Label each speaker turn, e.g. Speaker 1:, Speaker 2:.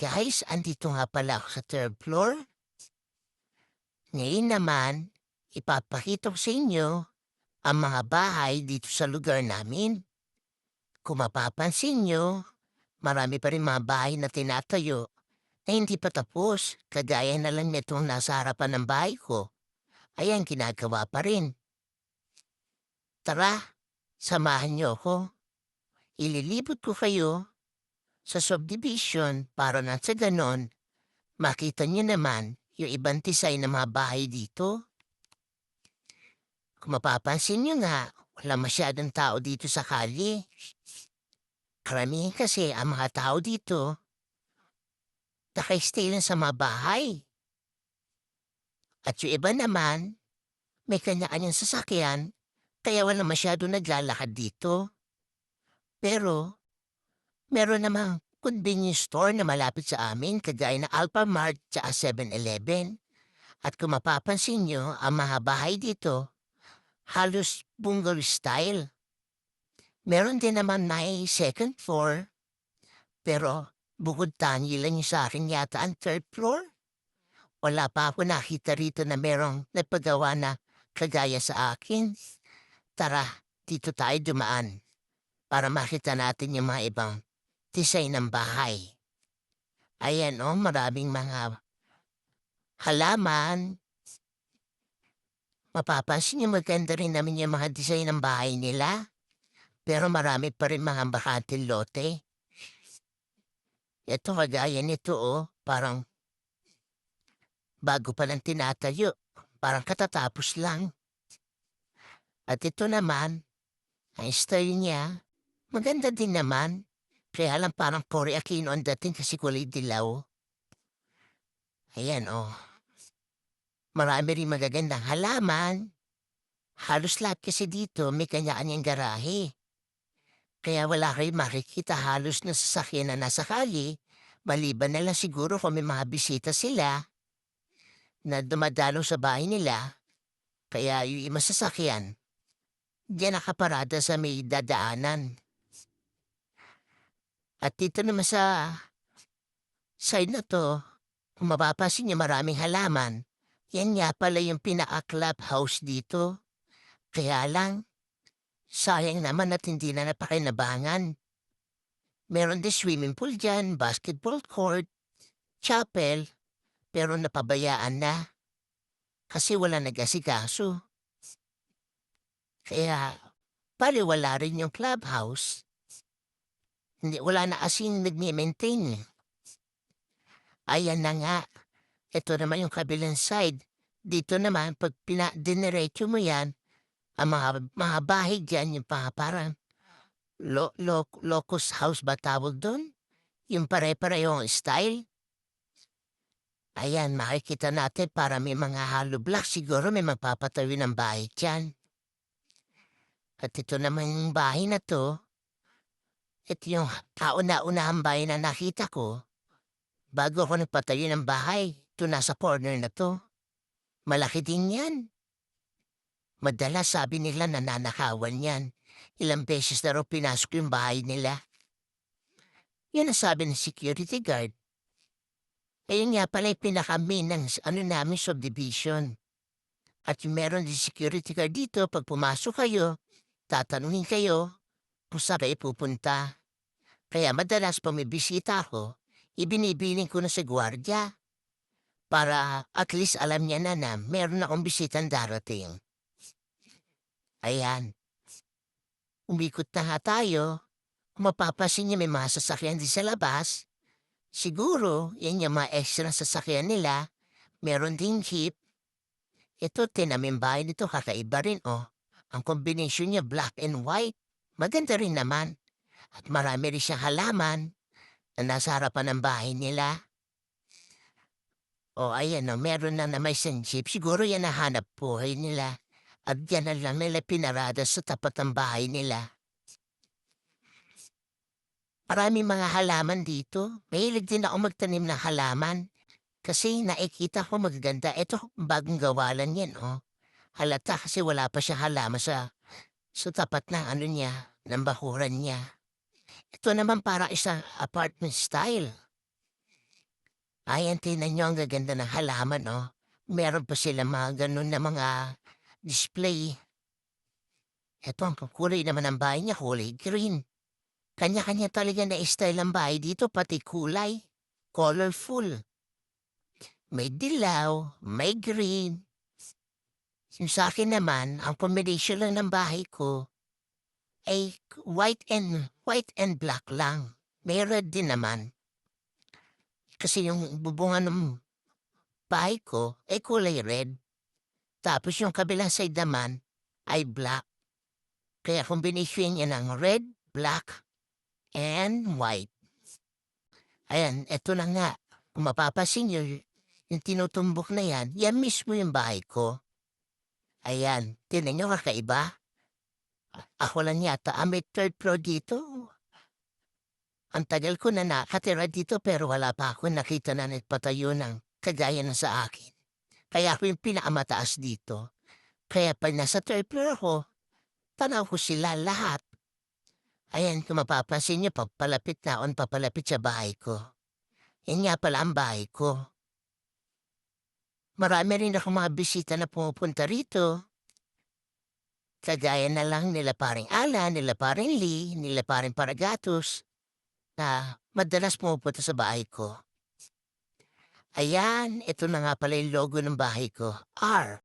Speaker 1: guys, andito nga pala ako sa third floor. Ngayon naman, ipapakita ko sa inyo ang mga bahay dito sa lugar namin. Kung mapapansin nyo, marami pa rin mga bahay na tinatayo na hindi pa tapos, kagaya na lang nitong nasa harapan ng bahay ko. Ayan, ginagawa pa rin. Tara, samahan niyo ako. Ililibot ko kayo sa subdivision para na sa ganon, makita niyo naman yung ibang tisay ng mga bahay dito. Kung mapapansin niyo nga, wala masyadong tao dito sa kalye. Karamihan kasi ang mga tao dito, nakaistay lang sa mga bahay. At yung iba naman, may kanya-kanyang sasakyan, kaya wala masyado naglalakad dito. Pero, meron namang convenience store na malapit sa amin kagaya ng Alphamart at 7-Eleven. At kung mapapansin nyo, ang mga bahay dito, halos bungalow style. Meron din naman may second floor, pero bukod tangi lang sa akin yata ang third floor. Wala pa ako nakita rito na merong nagpagawa na kagaya sa akin. Tara, dito tayo dumaan para makita natin yung mga ibang design ng bahay. Ayan o, oh, maraming mga halaman. Mapapansin niyo maganda rin namin yung mga design ng bahay nila. Pero marami pa rin mga bakanting lote. Ito kagaya nito oh, parang bago pa lang tinatayo. Parang katatapos lang. At ito naman, ang style niya, maganda din naman. Kaya lang parang Cory Aquino ang dating kasi kulay dilaw. Ayan oh. Marami rin magagandang halaman. Halos lahat kasi dito may kanya-kanyang garahe. Kaya wala kayo makikita halos na sasakyan na nasa kali, maliban na siguro kung may mga bisita sila na dumadalo sa bahay nila, kaya yung ima sasakyan, diyan nakaparada sa may dadaanan. At dito naman sa side na to, kung mapapasin niyo maraming halaman, yan nga pala yung pinaka-clubhouse dito. Kaya lang, Sayang naman at hindi na napakinabangan. Meron din swimming pool dyan, basketball court, chapel, pero napabayaan na. Kasi wala nag-asikaso. Kaya, paliwala rin yung clubhouse. Hindi, wala na kasing nag-maintain. Ayan na nga. Ito naman yung kabilang side. Dito naman, pag pina-generate mo yan, ang mga mga bahay diyan yung pa parang lo lo locus house ba tawag do'n? Yung pare-parehong style? Ayan, makikita natin para may mga hollow block. Siguro may magpapatayo ng bahay diyan. At ito naman yung bahay na 'to, ito yung kauna-unahang bahay na nakita ko bago ako nagpatayo ng bahay. Ito nasa corner na 'to. Malaki din 'yan. Madalas sabi nila nananakawan yan. Ilang beses na raw pinasok yung bahay nila. Yan ang sabi ng security guard. Ayun nga pala yung pinaka-main ng ano namin subdivision. At yung meron din security guard dito, pag pumasok kayo, tatanungin kayo kung saan kayo pupunta. Kaya madalas pag may bisita ako, ibinibiling ko na sa gwardya para at least alam niya na na meron akong bisitang darating. Ayan. Umikot na nga tayo. Mapapasin niya may mga sasakyan din sa labas, siguro yan yung mga extra sasakyan nila. Meron ding jeep. Ito, tinamin bahay nito, kakaiba rin, oh. Ang combination niya black and white. Maganda rin naman. At marami rin siyang halaman na nasa harapan ng bahay nila. O, ayan, oh, meron na na may jeep. Siguro yan nahanap buhay nila. At yan na lang nila pinarada sa tapat ng bahay nila. Maraming mga halaman dito. Mahilig din ako magtanim ng halaman. Kasi nakikita ko magaganda. Ito, bagong gawalan yan, oh. Halata kasi wala pa siya halaman sa, sa tapat na ano niya, ng bakuran niya. Ito naman para isang apartment style. Ayan, tingnan niyo ang gaganda ng halaman, oh. Meron pa silang mga gano'n na mga display. Eto ang kulay naman ng bahay niya, kulay green. Kanya-kanya talaga na style ang bahay dito, pati kulay. Colorful. May dilaw, may green. Yung sa akin naman, ang combination lang ng bahay ko ay white and white and black lang. May red din naman. Kasi yung bubungan ng bahay ko ay kulay red. Tapos yung kabilang side naman ay black. Kaya combination niya ng red, black, and white. Ayan, eto na nga. Kung mapapasin nyo, yung tinutumbok na yan, yan mismo yung bahay ko. Ayan, tinan nyo kakaiba. Ako lang yata, ah, may third floor dito. Ang tagal ko na nakatira dito pero wala pa ako nakita na nagpatayo ng kagaya ng sa akin. Kaya ako yung pinakamataas dito. Kaya pag nasa third floor ako, tanaw ko sila lahat. Ayan, kung mapapansin niyo, papalapit na on papalapit sa bahay ko. Yan nga pala ang bahay ko. Marami rin ako mga bisita na pumupunta rito. Kagaya na lang nila paring Alan, nila paring Lee, nila paring Paragatos, na madalas pumupunta sa bahay ko. Ayan, ito na nga pala yung logo ng bahay ko. R.